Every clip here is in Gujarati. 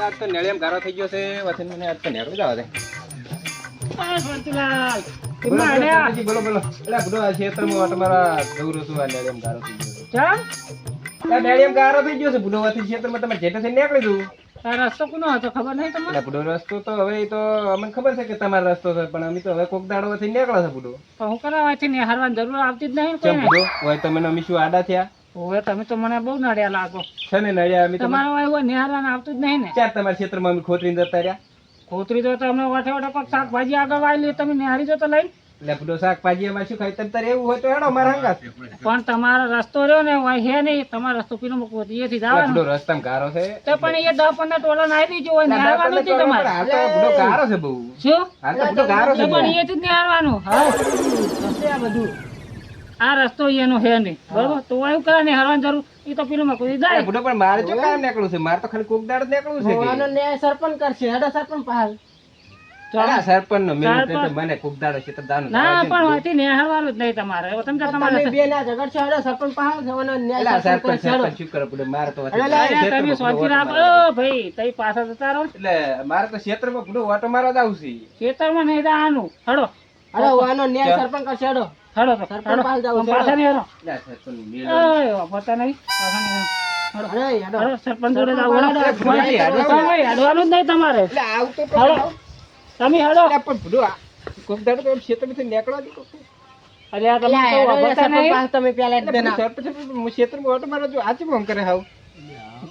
આજ તો નેળિયામ ગારો થઈ ગયો છે. વચન મને આજ તો નેકળી જવા આવે બોલો, બોલો, બોલો બોલો. એટલે બધો આ ક્ષેત્રમાં ઓટો મારા જવું રહ્યું આ નેળિયામ ગારો થઈ ગયો છે. આ નેળિયામ ગારો થઈ ગયો છે બુડો ક્ષેત્રમાં તમે જેઠે થઈને નીકળી જવું. રસ્તો કોનો હતો ખબર નહીં તમને? બુડો રસ્તો તો હવે તો અમને ખબર છે કે તમારો રસ્તો છે પણ અમે તો હવે કોક દાડો થી નીકળે છે બુડો પણ હું કરાવવાથી ને હારવાની જરૂર આવતી જ નહીં ને કેમ કોઈને બુડો હોય તો અમે શું આડા થયા? હવે તમે તો મને બહુ નડ્યા લાગો. છે ને નળિયા અમે તમારો નિહારવાનું આવતું જ નહીં ને. ચાર તમારા ક્ષેત્રમાં અમે ખોતરી જતા રહ્યા? ખોતરી તો તમને વઠે વઠે પગ શાકભાજી આગળ વાળી તમે નિહારી જો તો લઈ બુડો શાકભાજી એમાં શું ખાય? તંતર એવું હોય તો હેડો મારા હંગાત. પણ તમારો રસ્તો રહ્યો ને હોય હે નહીં તમારો રસ્તો પીનો મૂકવો એથી જાવ લેપડો રસ્તામાં ગારો છે. તો પણ એ દસ પંદર ટોલા નાખી દીજો હોય ને આવવાનું છે તમારે. હાલ તો બુડો ગારો છે બહુ. શું? હાલ તો બુડો ગારો છે પણ એથી જ આવવાનું. હા. આ બધું. આ રસ્તો એનો હે નહીં. બરોબર? તો એવું કરે ને હરવાની જરૂર એ તો પેલું અરે જાય. પણ મારે જો કામ નીકળું છે. મારે તો ખાલી કોક દાડ નીકળું છે કે. સરપંચ કરશે. હેડો સરપંચ પાસે અલા, સરપંચનો મેલ સરપંચ. એટલે મને કોક દાડો છે તો ના પણ છે. હોતી નિહાળવાનું જ નહીં તમારે. તમે તમારે અલા, સરપંચ સરપંચ શું કરે બુડો મારે તો ક્ષેત્રમાં તમે શાંતિ રાખો ભાઈ તઈ પાછા જતા રહો. એટલે મારે તો ક્ષેત્રમાં બુડો ઓટો મારવા જ આવશે ખેતરમાં નહીં જવાનું હડો. હડો તો હડો. પાછા નહીં હડો અલા, સરપંચનો મેલ. ઓય, વાપરતા પાછા નહીં હડો. હડો. સરપંચ જોડે જાઓ, હડો. અરે, ભૂલાઈ, હડો. ભાઈ, હડવાનું જ નહીં તમારે. તમે હડો. પણ બુડો કોક દાડો તો ક્ષેત્રમાંથી નીકળવા દે કોક. અરે આ તમે તો વાપરતા નહીં. એટલે સરપંચ હું ક્ષેત્રમાં ઓટો મારવા જો આચી બોમ કરે હાવ?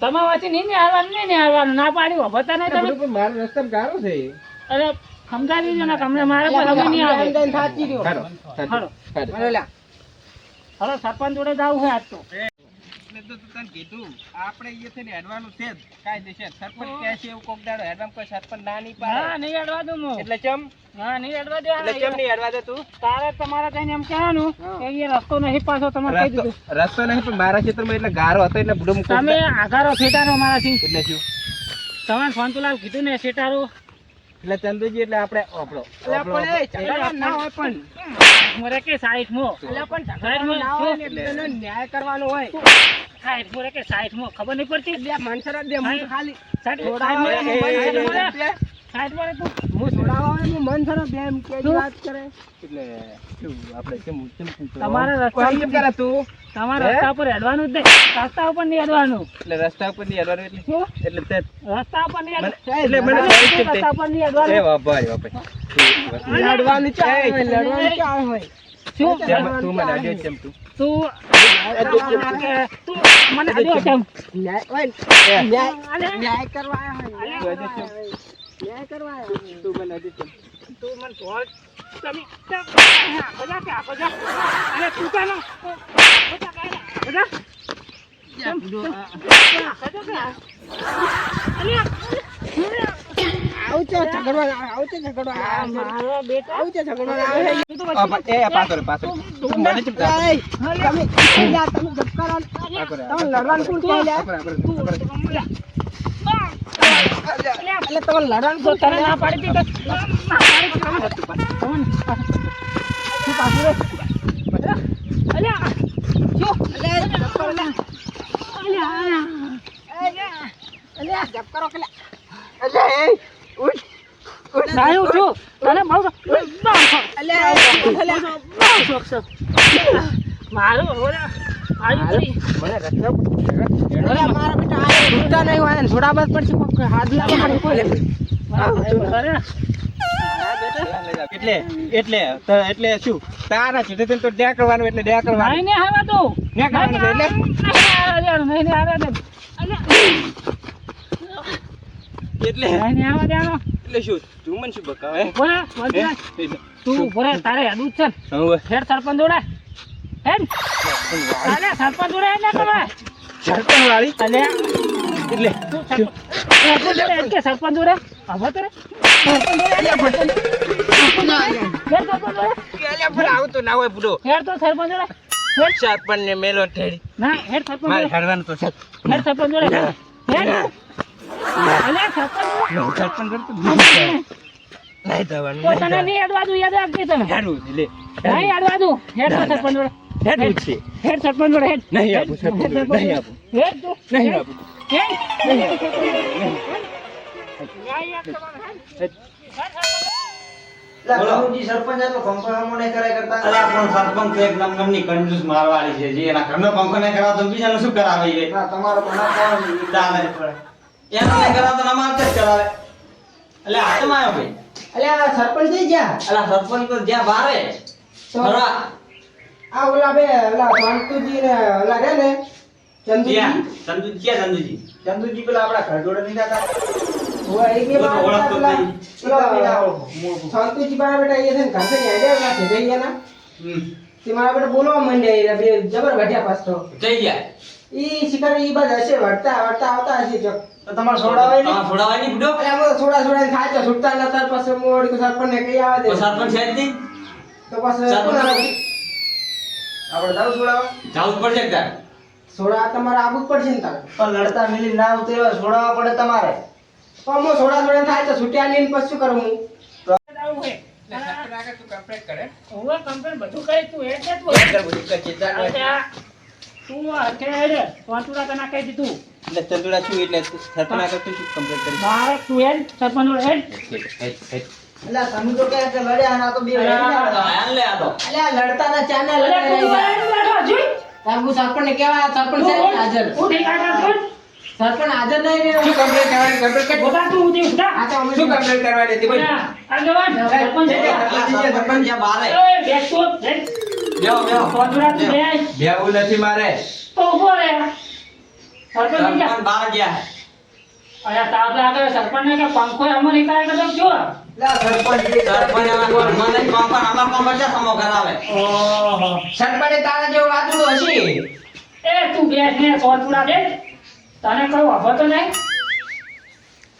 તમારા વાંચી નહીં નિહાળવાનું નહીં નિહાળવાનું ના પાડી વાપરતા નહીં તમે? પણ મારો ગારો છે. અરે સમજાવી દીધો ને કે મારે કોઈ સમજ નહીં આવે. હાલો, હાલો. હાલો. હાલો. સરપંચ જોડે જાવ છે આજ તો. એટલે તો તને કીધું આપણે અહીંયા થઈને હેડવાનું છે જ કાયદેસર. સરપંચ કહે છે એવું કોક દાડો હેડવામાં કોઈ સરપંચ ના નહીં હા નહીં હેડવા દઉં હું. એટલે ચમ? હા નહીં હેડવા દે. એટલે ચમ નહીં હેડવા દે તું? તારે તમારે કહીને એમ કહેવાનું કે એ રસ્તો નહીં પાછો તમારે કહી દીધું. રસ્તો નહીં પણ મારા ક્ષેત્રમાં એટલે ગારો હતો એટલે બુડમ તમે આઘારો ફેટાનો મારાથી એટલે શું? તમે ફોનતુલાલ કીધું ને સેટારો એટલે ચંદુજી એટલે આપણે ઓપડો ના હોય પણ. મોરે કે સાઈઠ મો? ન્યાય કરવાનો હોય. સાઈઠ મોરે કે સાઈઠ મો? ખબર નહીં પડતી? બે માણસરા બે ખાલી. સાઈઠ મોરે, સાઈઠ તું મન થરો બે એમ વાત કરે. એટલે શું આપણે કેમ કેમ તમારે રસ્તા કેમ કરે તું? તમારે રસ્તા ઉપર હેડવાનું જ નહીં. રસ્તા ઉપર નહીં હેડવાનું એટલે રસ્તા ઉપર નહીં હેડવાનું એટલે? શું એટલે તે રસ્તા ઉપર નહીં એટલે મને? રસ્તા ઉપર નહીં એ હેડવાનું વાહ ભાઈ. લડવાનું ચાલે લડવાનું ચાલે હોય તું મને અડ્યો કેમ તું? તું તું મને અડ્યો કેમ? ન્યાય કરવા તું મને કેમ? તું મને ધોળ. તમે તમે- કે આખો અને તું કાનો? આખો જા કે આખો કે? અલ્યા, આ મારો બેટો તું એ તને ના પાડી હતી તો- ના પાડી હતી અલ્યા રે. અલ્યા, શું? ના, એવું છું. તને બહુ બહુ શોખ. બહુ શોખ છે. મારું હવે આજુ કરી. મને રસ્તા અરે, એટલે. એટલે એટલે શું? તારા છે થઈને તો ડ્યા કરવાનું એટલે ડ્યા કરવાનું. નહીં ને આવે તો નહીં કરવાનું એટલે? નહીં આવે ને એટલે? નહીં હારવા દેવાનું. એટલે શું? તું મને શું બકાવે રહે, તું બોલે તારે હેડવું જ છે હેડ સરપંચ જોડે. હેડ. તારે સરપંચ જોડે હેડ ને તમે. સરપંચ વાળી અલે, એટલે સરપંચ- સરપંચ જોડે હેડ કે સરપંચ જોડે? આવો તો રે. સરપંચ જોડે હેડ. હેડ સરપંચ જોડે. અલ્યા પણ આવું તો ના હોય બુડો હેડ તો સરપંચ જોડે. સરપંચ ને મેલો ઠેડી ના, હેડ સરપંચ મારે જોડે. તો છે હેડ સરપંચ જોડે. હેડ. અલ્યા સરપંચ સરપંચ કરતો નહીં થવાનું તો નહીં યાદ વાદું યાદ રાખજે તને હેડવું લે નહીં યાદ વાદું હેડ તો સરપંચ જોડે હેડવું છે હેડ સરપંચ જોડે હેડ નહીં આપું, સરપંચ નહીં આપું. હેડ તું. નહીં આપું. સરપંચ. કનુજી પંખો હમો નહીં કરાય કરતા. અલ્યા પણ સરપંચ એક નંબરની કંજૂસ મારવાળી છે. જે એના ઘરનો પંખો નહીં કરાવતો બીજાનું શું કરાવે એ? ના તમારો તો ના પાડો ને, ઈ એનો નહીં કરાવતો ને અમારે જ કરાવે? એટલે હાથમાં આવ્યો ભાઈ. અલ્યા સરપંચ થઈ ગયા અલા સરપંચ તો જ્યાં બારે. ફરવા આ ઓલા બે ઓલા શાંતુજી ને ઓલા રે ને ચંદુજી? ત્યાં ચંદુ ક્યાં ચંદુજી? ચંદુજી પેલા આપડા ઘર જોડે નહીં ઓય એ મારા પેલા. પેલા બેટા એ છે ને ઘર ના. તે મારા બેટા બોલવા માંડ્યા એ જબર ઘટ્યા પાછો. જઈ ગયા? ઈ શિકાર ઈ બાદ હશે વળતા વળતા આવતા હશે જો. તમારે સોડાવાય નહીં? છોડાવાય નહીં બુડો તો સોડા સોડા ને ખાચા છૂટતા નતા પછી મોડી સરપંચ ને કઈ આવે તો સરપંચ છે જ નહીં? તો પછી આપણે જાવ સોડાવા જવું જ પડશે તાર. સોડા તમારે આવું જ પડશે ને તારે? પણ લડતા મિલી ના ઉતરેવા સોડાવા પડે તમારે. પણ હું સોડા સોડા થાય તો છૂટ્યા લઈને પછી શું કરું હું? લડતા ના તાંગુ સરપંચ ને કેવા સરપંચ સાહેબ હાજર. હું એક આટા છું? સરપંચ હાજર નહીં રે શું complaint કરવાની? complaint કે બોલા. તું ઉઠી ઉઠા. આ તો અમે શું complaint કરવાની હતી? ભાઈ આગેવાન, સરપંચ સરપંચ જ્યાં બારે. ઓય, બેસો હેડ. બેહો બેહો તું બેસ. બેહવું નથી મારે. તો ઊભો રે સરપંચ ક્યાં? બાર ગયા. અરે તાપ લાગે જો. સરપંચ જે નહીં ને કે પંખો ક્યાં સમો કદમ ઓહો. સરપંચે તારા જેવું વાતું હશે. એ તું બેસ ને બેસ. તને કઈ વાપર તો નહીં?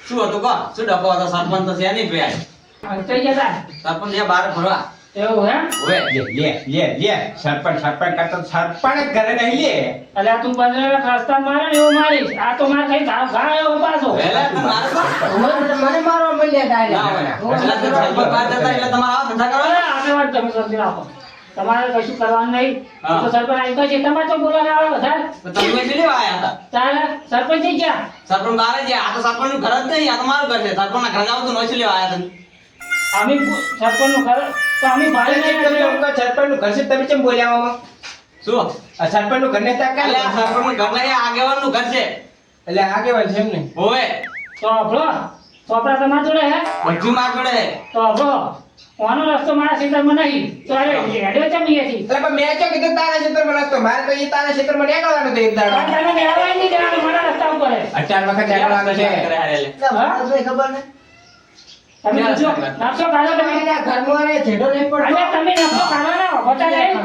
શું હતું કહો? શું ડકો હતો? સરપંચ તો છે નહીં ભાઈ સરપંચ બાર ફરવા એવું હે ઓવે લે લે લે લે સરપંચ સરપંચ કરતો સરપંચ ઘરે નહીં લે. અલ્યા તું બંને રસ્તા મારે ને એવું મારીશ. આ તો મારે કઈ ઘા ઘા એવો પાછો. વહેલા મારે મને મને મારવા માંડ્યા ડાયરેક્ટ એટલે તો સરપંચ બહાર જતા એટલે તમારે આવા ધંધા આગેવાન તમે સમજી રાખો. તમારે કશું કરવાનું નહીં. તો સરપંચ આવી ગયો છે. તમારે તો બોલાવા આવે વધારે તમે જ લેવા આયા હતા? ચાલે સરપંચ થઈ ગયા? સરપંચ બારે ગયા. આ તો સરપંચનું ઘર જ નહીં આ તમારું મારું ઘર છે. સરપંચ ના ઘર જાવ તો નોઈ લેવા આવ્યા તમે. અમે સરપંચનું ઘર અમે ભાઈ નહીં તમે કહો સરપંચનું ઘર છે તમે કેમ બોલ્યા આમાં? શું? આ સરપંચનું ઘર ને એટલે આ સરપંચનું ઘર નહીં આગેવાનનું ઘર છે. એટલે આગેવાન છે એમ ને? હોવે. તો અભરો ચોપડા તમારા જોડે હે? બધું માર જોડે. તો આપણો ઓનો રસ્તો મારા ક્ષેત્રમાં નહીં. તો અરે હેડ્યો ચમ અહીંયાથી એટલે પણ મેં ક્યાં કીધું તારા ક્ષેત્રમાં રસ્તો? મારે તો એ તારા ક્ષેત્રમાં નીકળવાનું તો એક દાડો. પણ તને નેવાય નહીં દેવાનું મારા રસ્તા ઉપર. હે. અઢાર વખત નીકળવાનું છે. કરે હારે લે. ખબર ને તમે નકશો નકશો કાઢો તમે. ઘરમાં રે છેડો નહીં પડતો. અલ્યા તમે નકશો કાઢો હોતા નહીં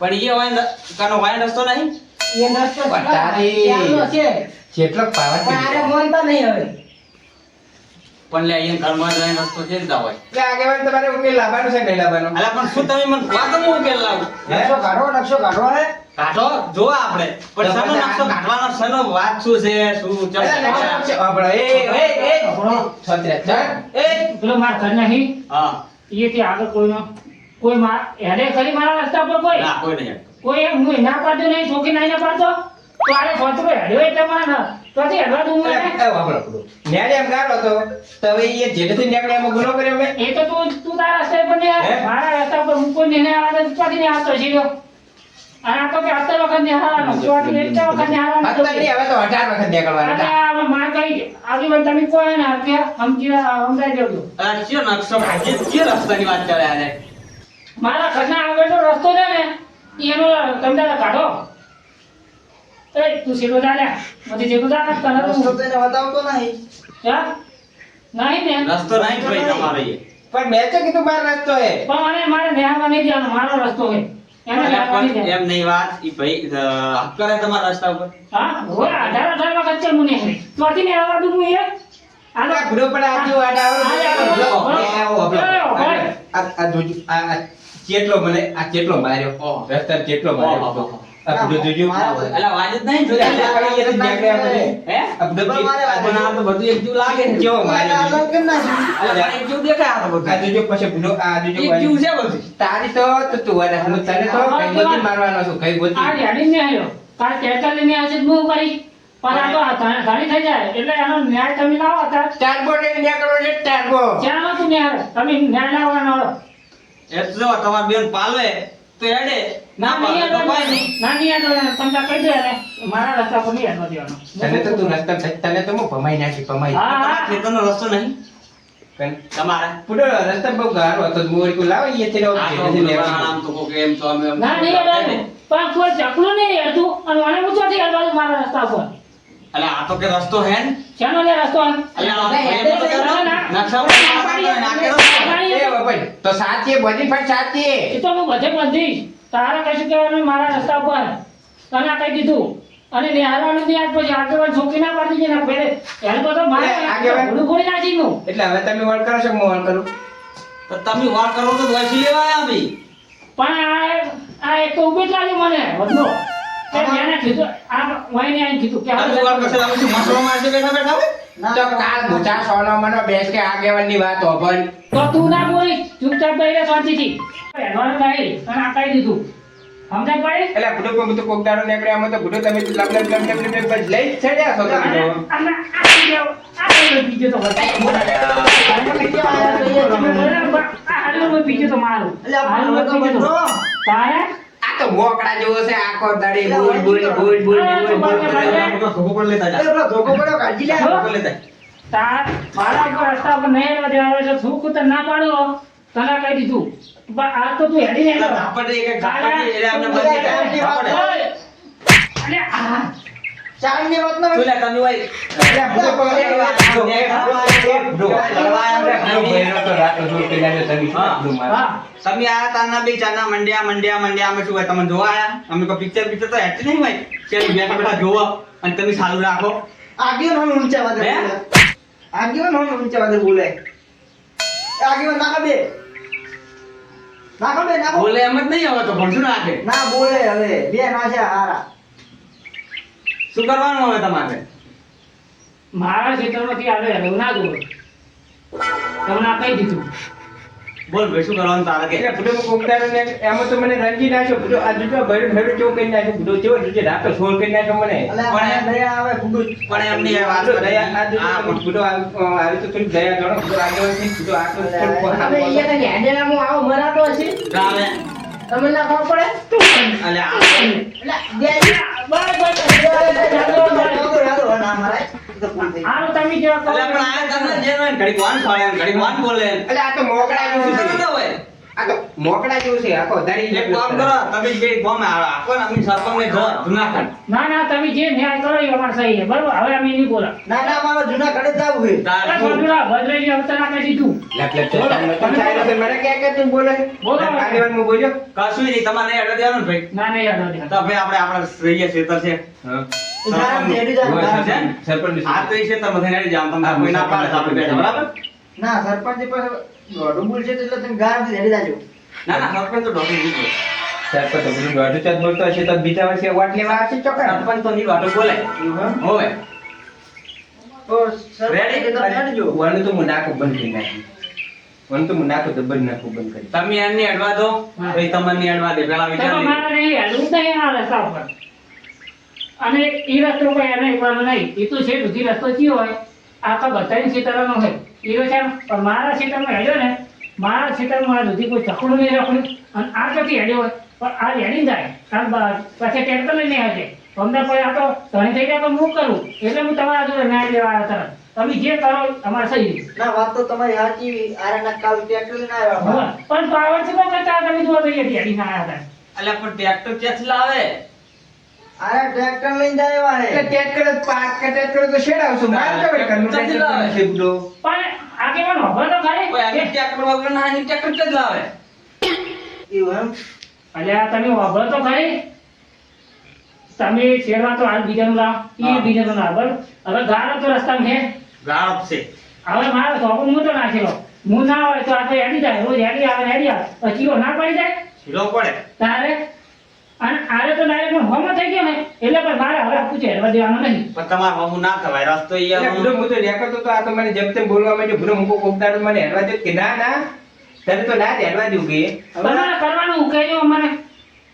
પણ એ હોય રસ્તો નહીં? એ નસ્તો છે. જેટલો પાવર પણ માનતા નહીં હવે. પણ લે અહીંયા ઘરમાં જ રસ્તો છે જ હોય? એટલે આગેવાન તમારે ઉકેલ લાવવાનો છે કે નહીં લાવવાનો? અલા પણ શું તમે મને કહો તો હું ઉકેલ લાવું? નકશો કાઢો નકશો કાઢો હે? કાઢો? જો આપણે. પણ તો નકશો કાઢવાનો સનો વાત શું છે? શું ચાલ. આપણો, એ, એ, એ, થોડો છત્રે. એ, પેલો માર ઘર નહીં. હા. એથી આગળ કોઈનો કોઈ માર એને ખરી મારા રસ્તા પર કોઈ? ના કોઈ નહીં કોઈ એમ હું ના પાડ્યો નહીં છોકી નહીં ના પાડતો? તો મારે તો તે હેડવા દઉં મને. એ, વાપરો, વાપરો. ન્યારી એમ ગાળો તો. તો હવે એ જેટેથી નીકળે એમાં ગુનો કર્યો મેં. એ તો તું તું તારા રસ્તા પર નહીં મારા રસ્તા પર હું કોઈ આવે તો આવતો અને આ તો કે વખત એટલા વખત નહીં, હવે તો અઢાર વખત નીકળવાનું અને આ કઈ તમે કોઈ ને આપ્યા સમજી સમજાઈ દેજો આ કયો નકશો કયો રસ્તાની વાત કરે આને? મારા ઘરના આગળનો રસ્તો છે ને એનો તમે કાઢો. એ તું સીધો ચાલે મને સીધો ચાલે તને તો તો એને બતાવતો નહીં. હા? નહીં ને રસ્તો નહીં ભાઈ તમારે પણ મેં તો કીધું બાર રસ્તો હે. પણ મને મારે નેહામાં નહીં જવાનું મારો રસ્તો હોય એને અલા નેહામાં નહીં પણ જવાનું. એમ નહીં વાત ઈ ભાઈ હક કરે તમારા રસ્તા ઉપર. હા હોય અઢાર અઢાર વખત છે મને ચોથી ને આવવા દઉં હું? એ આ ભૂરો પણ આ આડા જોજો આ આ મને આ ચેટલો માર્યો. રસ્તા ચેટલો માર્યો? ઓહો. જોજો અલા વાજ જ નહીં જોયા એટલે એ તો આપણે. હે? આ બુડો બરાબર. જે- આ પણ આ તો બધું એક જેવું લાગે છે. કેવો મારે અલગ કેમ ના અલા એક જેવું દેખાય આ તો બધું. આ જોજો પછી બુડો આ જોજો એક જેવું છે બધું. તારી તો તો તું વાળા હું તને તો કઈ ગોતી મારવાનો છું કઈ આ રેડી ને આવ્યો. કાલ ટ્રેક્ટર લઈને આવશે હું કરી પણ આ તો ઘણી ઘણી થઈ જાય. એટલે એનો ન્યાય તમે લાવો અત્યારે ટાર્ગો ને નીકળો છે ટાર્ગો જ્યાં તું ન્યાય? તમે ન્યાય લાવવાનો હતો. એ તો જો બેન પાલવે તો એડે કહી દે મારા રસ્તા પર નહીં હેડવા દેવાનો. તને તો તું રસ્તા તને તો હું ભમાઈ નાખી ભમાઈ. હા, ખેતરનો રસ્તો નહીં. કન- પુડો રસ્તા બહુ ગારો હતો. મોરી કો લાવો એ છે તો ભગવાન આમ તો કોક એમ તો અમે ના નહીં પણ કોઈ ચકલું નહીં હેડતું અને મને હેડવાનું મારા રસ્તા પર અલા આ તો કે રસ્તો હે ને? શાનો રસ્તો? અલા. નકશા નાખેલો બાપા તો સાચી બધી પણ સાચી એ તો હું બધે બંધીશ તારા કશું કહેવાનું? મારા રસ્તા પર તને કહી દીધું અને નિહાળવાનું નહીં આજ પછી આગેવાન છોકરી ના પાડી દીધી ને પેલે એને તો મારે આગેવાન- ગુડું ઘોડી નાખી હું. એટલે હવે તમે વાળ કરો છો હું વાળ કરું? તો તમે વાળ કરો તો વૈસી લેવા આવી? બી પણ આ આ એક તો ઊભી જ લાગ્યું મને મેં કીધું આ વાઈને આઈને કીધું કે તમે વાર કરશે તમે શું મસળો બેઠા બેઠા હોય તો કાલ મોટા સોનો મનો બેસ કે આગેવાનની વાત હોભળ. તો તું ના બોલી ચૂપચાપ બેહી શાંતિથી. હેડવાનું નહીં અને આ દીધું. સમજાય પડી એટલે બુડો પણ બધું કોક દાડો નીકળે આમાં તો બુડો તમે લપ લપ લપ લપ લપ લઈ જ છો તમે તો. આ બીજો આ તો બતાય આ હાલું બીજું તો મારું. એટલે આ હાલું તો બીજું તો. તારે? આ તો મોકળા જેવો છે આખો દાડી બોલ બોલ બોલ બોલ બોલ બોલ બોલ પણ લેતા જા. પેલો ધોકો પડ્યો, કાઢી લે. ખોખો લેતા તાર મારા ઉપર રસ્તા પર નહીં હેડવા દેવાનો છે થૂક તો ના પાડો. તને કહી દીધું. પણ આ તો તું હેડી નહીં એટલે એક બંધ. અરે આ ચાંદની વાત ના શું લે તમે ભાઈ એટલે જો તમે તમે આયા તાના બી ચાના મંડ્યા મંડ્યા મંડ્યા. અમે શું હોય તમને જોવા આયા? અમે કોઈ પિક્ચર પિક્ચર તો હેઠી નહીં હોય. કે બેઠા બેઠા જોવો અને તમે ચાલુ રાખો. આગેવાન હોમે ઊંચા વાદે. આગેવાન હોમે ઊંચા વાદે બોલે. આગેવાન નાખો બે. નાખો બે, નાખો. બોલે એમ જ નહીં હવે તો ભણશું નાખે ના બોલે હવે. બે નાખ્યા હારા. શું કરવાનું હવે તમારે? મારા ક્ષેત્રમાંથી આવે એવું ના દોડો તમને આપી દીધું. બોલ ભાઈ શું કરવાનું તારે કે? એટલે કોક ને એમ તો મને રંજી નાખ્યો બુડો આ જુટો ભર્યો ભર્યો કેવો કરી નાખ્યો? બુડો કેવો જુટે રાતો સોળ કરી નાખ્યો મને? પણ દયા આવે ગુડુ પણ એમની આ વાત કરે દયા આ પણ આવી તો થોડી દયા ગણો બુડો આગળ છે બુડો આ તો થોડું હવે આમ- તને હું આવો મરાતો હશે. ચાલે. તમને ના ખબર પડે? અલ્યા અલ્યા ઘડીક વાન ફાળે ને ઘડીક વાન બોલે. એટલે આ તો મોકળા હોય. આ તો જેવું છે આખો દાડી એક કામ કરો તમે જે ગામે આપો ને અમે સરપંચને જો જુનાગઢ. ના ના તમે જે ન્યાય કરો એ અમાર સહી છે બરોબર? હવે અમે નહીં બોલા. ના ના અમારો જૂના કડે જ આવું છે. તાર શું? ભદ્રા, ભદ્રાજી કહી દીધું લખ લખ તમે તો મને કે કે તું બોલે? બોલો. આગેવાન હું બોલ્યો. કશું નહીં તમારે નહીં અડવા દેવાનું ભાઈ? ના નહીં અડવા આવતી. તો ભાઈ આપણે આપણા રહીએ ખેતર છે. છે ને? સરપંચ આ તો એ ખેતરમાં જાણતા કોઈ ના પાડે આપણે બેઠા બરાબર? ના સરપંચ પાસે દોઢું બોલ છે એટલે તમે ગામથી હેડી જાજો ના ના સરપંચ તો દોઢું દીધું સરપંચ તો બધું દોઢું ચાર બોલતો હશે તો બીજા વર્ષે વાટ લેવા આવશે ચોક્કસ. સરપંચ તો નહીં વાતો બોલે. હોવે. તો રેડી કે તમે હેડજો વણ તો હું નાખું બંધ કરી નાખી. વણ તો હું નાખું તો બંધ નાખું બંધ કરી. તમે એને અડવા દો. ભાઈ તમને અડવા દે. પેલા વિચાર. મારે નહીં જ નહીં આ રસ્તા ઉપર. અને એ રસ્તો કોઈ એને એકવાનો નહીં. એ તો છે બધી રસ્તો કયો હોય. આખા બધાની ખેતરોનો હોય. એ તો છે પણ મારા ખેતરમાં હેડ્યો ને મારા ખેતરમાં આ સુધી કોઈ ચકડું નહીં રાખવું અને આ ક્યાંથી હેડ્યો હોય પણ આ હેડી જાય. કારણ પછી ટેક્ટર લઈને હશે તમને અમને આ તો ધણી થઈ જાય તો હું કરું? એટલે હું તમારા જોડે ન્યાય લેવા આવ્યા તરત. તમે જે કરો તમારે સહી. ના વાત તો તમારી સાચી. આરાના કાલ ટેક્ટર લઈને આવ્યા પણ પાવર છે પણ તમે જોવા તો હેડી ના આવ્યા હતા. એટલે પણ ટેક્ટર ક્યાંથી લાવે? આરા ટ્રેક્ટર લઈને જાય આવ્યા એટલે ટ્રેક્ટર પાક કે ટ્રેક્ટર તો શેડાવશું? મારે તો ચાલતી ટ્રેક્ટર પણ આગેવાન હોભળ તો ભાઈ. કોઈ આની ટ્રેક્ટર વગર ના આની ટ્રેક્ટર જ લાવે એવું એમ? અલ્યા તમે હોભળ તો ભાઈ. તમે શેરવા તો હાલ બીજાનું લાવ. એ બીજાનું લાવ હવે ગાળો તો રસ્તામાં મે ગાળો છે હવે મારો તો હું તો નાખેલો. હું ના હોય તો આ તો એડી જાય રોજ એડી આવે ને હેડી આવે. પછી ના પડી જાય? હીરો પડે. તારે અને આરે તો ડાયરેક્ટ હોમો થઈ ગયો ને એટલે પણ મારે હવે આખું ચહેરવા દેવાનું નહીં. પણ તમારે હું ના થવાય રસ્તો એ ભૂલો હું તો રહ્યા તો આ તો મને જેમ તેમ બોલવા માંડ્યો ભૂલો મૂકો કોકદાર મને હેરવા દે કે ના ના. તને તો ના હેરવા દઉં કે. તમારે કરવાનું કહેજો મને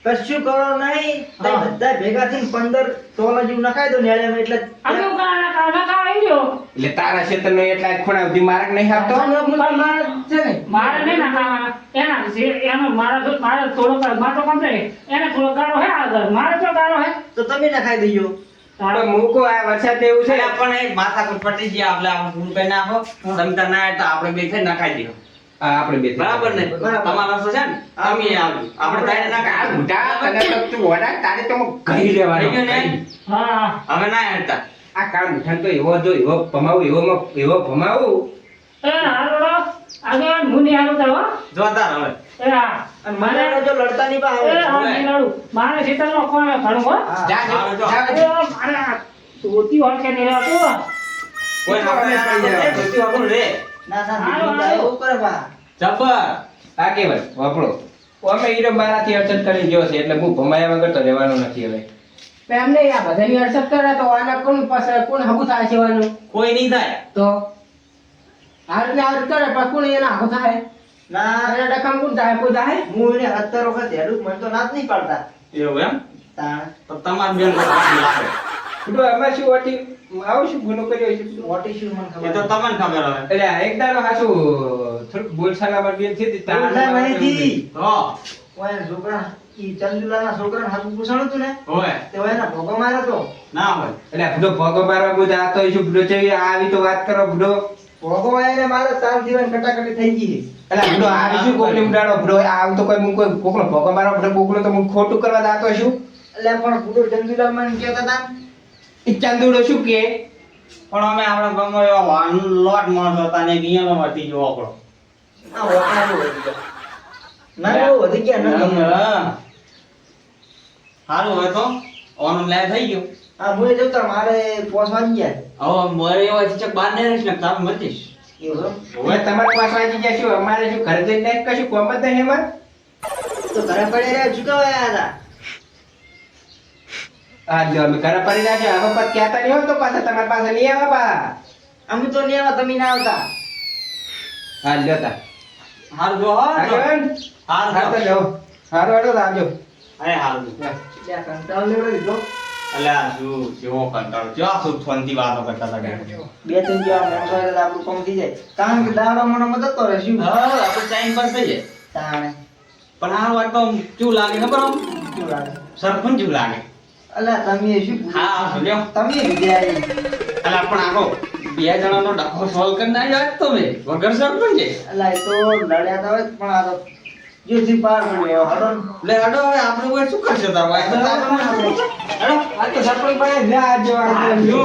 કશું કરો નહીં. તે બધા ભેગા થઈને પંદર તોલા જેવું નખાઈ દો ને એટલે અમે હું કાના કાના કા આવી ગયો એટલે તારા ક્ષેત્રનો એટલા ખૂણા સુધી માર્ગ નહીં આપતો મારે છે ને. મારે નહીં નાખવાના એના એનો મારા તો મારે થોડો મારો કમ્પ્લેટ એને થોડો ગાળો હે આગળ મારે તો ગાળો હે. તો તમે નખાઈ દેજો. પણ મૂકો આ વરસાદ એવું છે. પણ માથા પર પટી ગયા આપણે આપણે નાખો. તમે ના તો આપણે બે થઈ નખાઈ દો હા આપણે બે બરાબર ને? બરાબર. તમારો છે ને અમે આવ્યું આપણે તારે ના આ કાઢ તને તો તું તારે તો લેવાનો? કહી. હા. હવે ના હેડતા આ કાળ મુઠાણ તો એવો જો એવો ભમાવું એવો એવો ભમાવું. એ આગળ હું નહીં હાલું તારો જોતા હવે. એ અને મારે જો લડતા નહીં બા એ હા નહીં લડું. મારે ખેતરમાં કોણ ખડું હો. જા જો, હાલો, જો. જા મારે આ હોય કે નહીં રહેતું કોઈ આપણે પડી વાપરું રે. ના બા. જબર આ કેવાય વાપરો. અમે હીરો મારાથી અડચણ કરી ગયો છે એટલે હું ભમાયા વગર તો રહેવાનો નથી હવે. પણ એમ નહીં, આ બધાની અડસઠ કરે તો આના કોણ પાસે કોણ હગું થાય છે વાનું? કોઈ નહીં થાય. તો આ રીતે આ રીતે કરે પણ કોણ એના હગું થાય? ના. એના ડખમ કોણ થાય કોઈ થાય હું એને સત્તર વખત હેડું મને તો નાત નહીં પાડતા. એવું એમ? તો તમાર બેન તો આમાં શું ઓટી આવું શું ગુનો કર્યો છે? ઓટી શું મને એ તો તમને ખબર હવે. એટલે એક દાડો હાચું થોડુંક બોલછાલામાં બેન છે તે તારા થી. તો. ઓય છોકરા ઈ ચંદુલાના છોકરાને હાથું પૂછાણું હતું ને? હોય તે એના ભોગો માર્યો તો? ના હોય. એટલે ભોગો મારવા બધો શું છે? આવી તો વાત કરો બધો ભોગો એને મારો તાર જીવન કટાકટી થઈ ગઈ એટલે આ આવી શું ઉડાડો? બધો આમ તો કોઈ હું કોઈ કોકનો ભોગો મારવા તો હું ખોટું કરવા દાતો છું એટલે પણ પૂરો ચંદુલાલ મને કહેતા હતા? ચંદુડો શું કે? પણ અમે આપણા ગમો એવા વાન લોટ માણસ હતા ને અહીંયા વટી ગયો આપણો આ ના બહુ વધી ગયા નથી હા. સારું હવે તો. ઓનમ લાય થઈ ગયું. આ મુએ જોતા મારે પોસ વાગી ગયા. હવે મારે એવા ચીચક બહાર નહીં રહીશ ને તારે મતીશ હવે તમારે પાસે વાંચી ગયા શું અમારે શું ઘરે જઈને કશું કોમ જ નહીં એમાં તો ઘરે પડે રહ્યા ચૂકવાયા હતા? હા જો અમે ઘરે પડી રહ્યા છે હવે પાછા કહેતા નહીં હોય તો પાછા તમારી પાસે નહીં આવે બા. અમે તો નહીં આવ્યા તમે ના આવતા. હા લ્યો તા હારું જો. હો હારું હા તો. લ્યો હારું હારું તો આવજો. અરે હારું. કંટાળો લેવડો દીધો અલ્યા શું કેવો કંટાળો. કેવા શું ફોનથી વાતો કરતા હતા બે ત્રણ જેવા આપણું કામ થઈ જાય. કારણ કે દાડો મને મદદ કરે શું? હા આપણે ટાઈમ પર થઈ જાય. તાણે. પણ આ વાત તો કેવું લાગે ખબર આમ? શું લાગે? સરખું જેવું લાગે. અલ્યા તમે શું હા તમે પણ આખો બે જણાનો ડખો સોલ્વ કરી ના જાય તમે વગર સરપંચ અલા એ તો લડ્યા પણ આ તો જેથી પાર પડ્યો હડો લે, હડો, હવે આપણે શું કરશે ભાઈ આ તો સરપંચ ભાઈ આજો આ જો